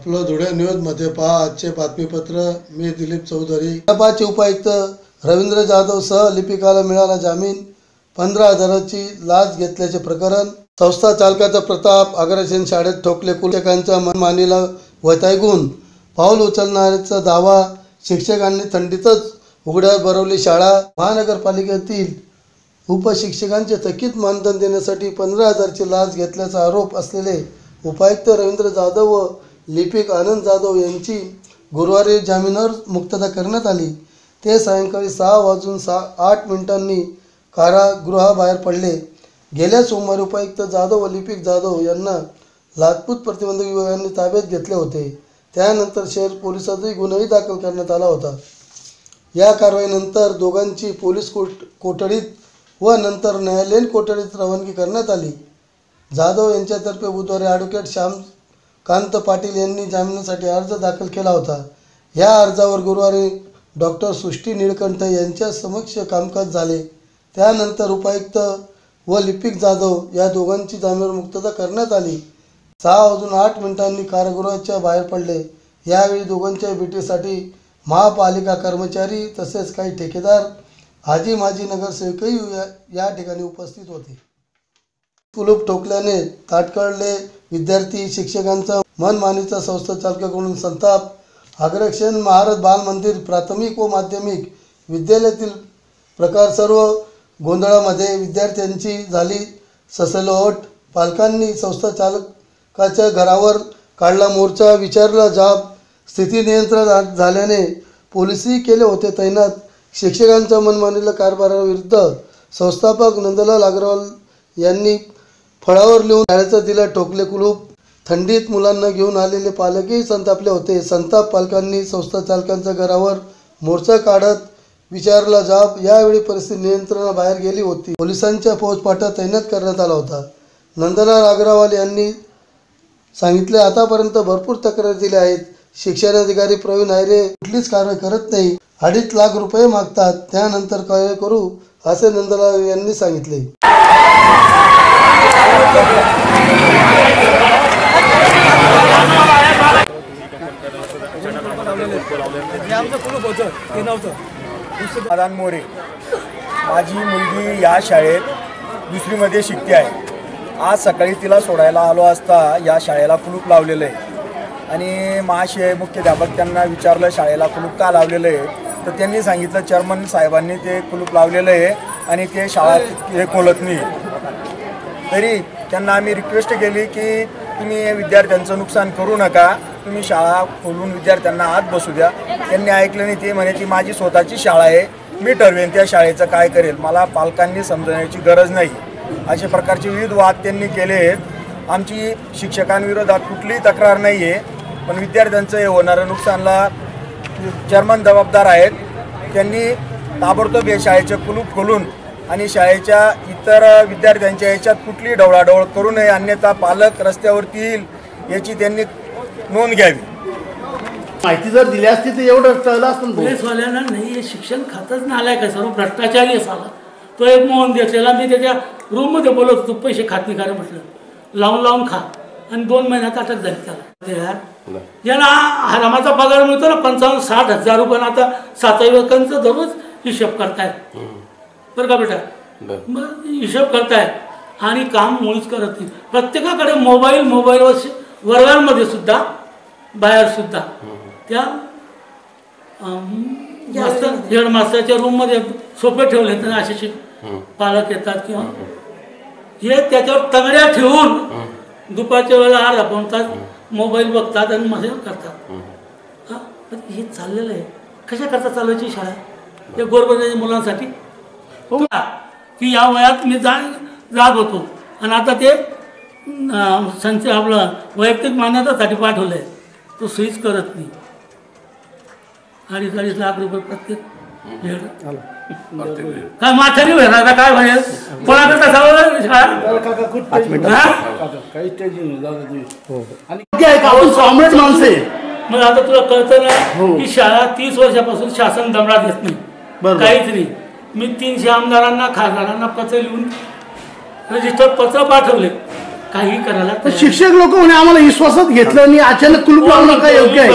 आपलं धुळे न्यूजमध्ये पहा आजचे बातमीपत्र मी दिलीप चौधरी. हैदराबादचे उपायुक्त रवींद्र जाधव सह लिपिकाला मिळाला जामीन. पंधरा हजाराची लाच घेतल्याचे प्रकरण. संस्था चालकाचा प्रताप अग्रसेन शाळेत ठोकले. कुलकांच्या मनमानीला वैतागून पाऊल उचलणाऱ्याचा दावा. शिक्षकांनी थंडीतच उघड्या भरवली शाळा. महानगरपालिकेतील उपशिक्षकांचे थकीत मानधन देण्यासाठी पंधरा हजारची लाच घेतल्याचा आरोप असलेले उपायुक्त रवींद्र जाधव व लिपिक आनंद जाधव यांची गुरुवारी जामिनावर मुक्तता करण्यात आली. ते सायंकाळी सहा वाजून सहा आठ मिनिटांनी कारागृहाबाहेर पडले. गेल्या सोमवारी उपायुक्त जाधव व लिपिक जाधव यांना लाचपूत प्रतिबंधक विभागाने ताब्यात घेतले होते. त्यानंतर शहर पोलिसातही गुन्हाही दाखल करण्यात आला होता. या कारवाईनंतर दोघांची पोलीस कोट कोठडीत व नंतर न्यायालयीन कोठडीत रवानगी करण्यात आली. जाधव यांच्यातर्फे बुधवारी ॲडव्होकेट कांत पाटील यांनी जामिनासाठी अर्ज दाखल केला होता. या अर्जावर गुरुवारी डॉक्टर सृष्टी निळकंठ यांच्या समक्ष कामकाज झाले. त्यानंतर उपायुक्त व लिपिक जाधव या दोघांची जामीन मुक्तता करण्यात आली. सहा वाजून आठ मिनिटांनी कारागृहाच्या बाहेर पडले. यावेळी दोघांच्या भेटीसाठी महापालिका कर्मचारी तसेच काही ठेकेदार हाजी माजी नगरसेवकही या- या ठिकाणी उपस्थित होते. कुलूप ठोकल्याने ताटकळले विद्यार्थी शिक्षकांचा मनमानीचा संस्था चालकाकडून संताप. अग्रक्षण महाराज बाल मंदिर प्राथमिक व माध्यमिक विद्यालयातील प्रकार सर्व गोंधळामध्ये विद्यार्थ्यांची झाली ससलोट. पालकांनी संस्था चालकाच्या घरावर काढला मोर्चा विचारला जाब. स्थिती नियंत्रण झाल्याने पोलिसही केले होते तैनात. शिक्षकांच्या मनमानीला कारभाराविरुद्ध संस्थापक नंदलाल अग्रवाल यांनी फळावर लिहून शाळेचं दिलं ठोकले कुलूप. थंडीत मुलांना घेऊन आलेले पालकही संतापले होते. संताप पालकांनी संस्था चालकांच्या घरावर मोर्चा काढत विचारला जाब यावेळी परिस्थिती नियंत्रणाबाहेर गेली होती. पोलिसांच्या फौजपाठा तैनात करण्यात आला होता. नंदलाल अग्रवाल यांनी सांगितले आतापर्यंत भरपूर तक्रारी दिल्या आहेत. शिक्षणाधिकारी प्रवीण आयरे कुठलीच कारवाई करत नाही. अडीच लाख रुपये मागतात. त्यानंतर काय करू? असे नंदलाल यांनी सांगितले. समाधान मोरे. माझी मुलगी या शाळेत दुसरीमध्ये शिकते आहे. आज सकाळी तिला सोडायला आलो असता या शाळेला कुलूप लावलेलं आहे. आणि महाशय मुख्याध्यापक त्यांना विचारलं शाळेला कुलूप का लावलेलं आहे? तर त्यांनी सांगितलं चेअरमन साहेबांनी ते कुलूप लावलेलं आहे आणि ते शाळा हे खोलत नाही. तरी त्यांना आम्ही रिक्वेस्ट केली की तुम्ही विद्यार्थ्यांचं नुकसान करू नका. तुम्ही शाळा खोलून विद्यार्थ्यांना आत बसू द्या. त्यांनी ऐकलं नाही ते म्हणे की माझी स्वतःची शाळा आहे. मी ठरवेन त्या शाळेचं काय करेल. मला पालकांनी समजण्याची गरज नाही. अशा प्रकारचे विविध वाद त्यांनी केले आहेत. आमची शिक्षकांविरोधात कुठलीही तक्रार नाही आहे पण विद्यार्थ्यांचं हे होणारं नुकसानला चेअरमन जबाबदार आहेत. त्यांनी ताबडतोब या शाळेचे कुलूप खोलून आणि शाळेच्या इतर विद्यार्थ्यांच्या याच्यात कुठली ढवळाढवळ करू नये अन्यथा पालक रस्त्यावरती येईल याची त्यांनी नोंद घ्यावी. माहिती जर दिली असती तर एवढं टळलं असतं. पोलीसवाल्यांना नाही हे शिक्षण खातच नालाय का? सर्व भ्रष्टाचारी आहे साला. तो एक मोहन घेतलेला मी त्याच्या रूममध्ये बोलत होतो पैसे खात नाही म्हटलं. लावून लावून खा. आणि दोन महिन्यात अटक झाली त्याला. ज्याला हरामाचा पगार मिळतो ना पंचावन्न साठ हजार रुपये. आता सातही लोकांचं दररोज हिशोब करताय बरं का बेटा? मग हिशोब करताय. आणि काम मुळीच करत नाही. प्रत्येकाकडे मोबाईल मोबाईलवर शि- वर्गांमध्ये सुद्धा बाहेर सुद्धा. त्या मास्तर हेड मास्तरच्या रूममध्ये सोपे ठेवले तर असे पालक येतात किंवा हे त्याच्यावर तंगड्या ठेवून दुपारच्या वेळेला अर्धा तास मोबाईल बघतात आणि मजा करतात. हा, पण हे चाललेलं आहे. कशा करता चालवायची शाळा? या गोरगरिबाच्या मुलांसाठी हो का? की या वयात मी जा जात होतो. आणि आता ते संच आपलं वैयक्तिक मान्यतासाठी पाठवलं आहे तो सोयीच करत नाही. अडीच अडीच लाख रुपये प्रत्येक हेड. काय माथारी आता काय होईल कोणाकडे टेन्शन- हा? स्वामीच माणसं आहे. मग आता तुला कळतं हो. ना की शाळा तीस वर्षापासून शासन दमडा देत नाही. बरोबर. काहीच नाही. मी तीनशे आमदारांना खासदारांना पत्र लिहून रजिस्टर पत्र पाठवले. काही करायला शिक्षक लोक म्हणे आम्हाला विश्वासात घेतलं आणि अचानक कुलूप काय योग्य आहे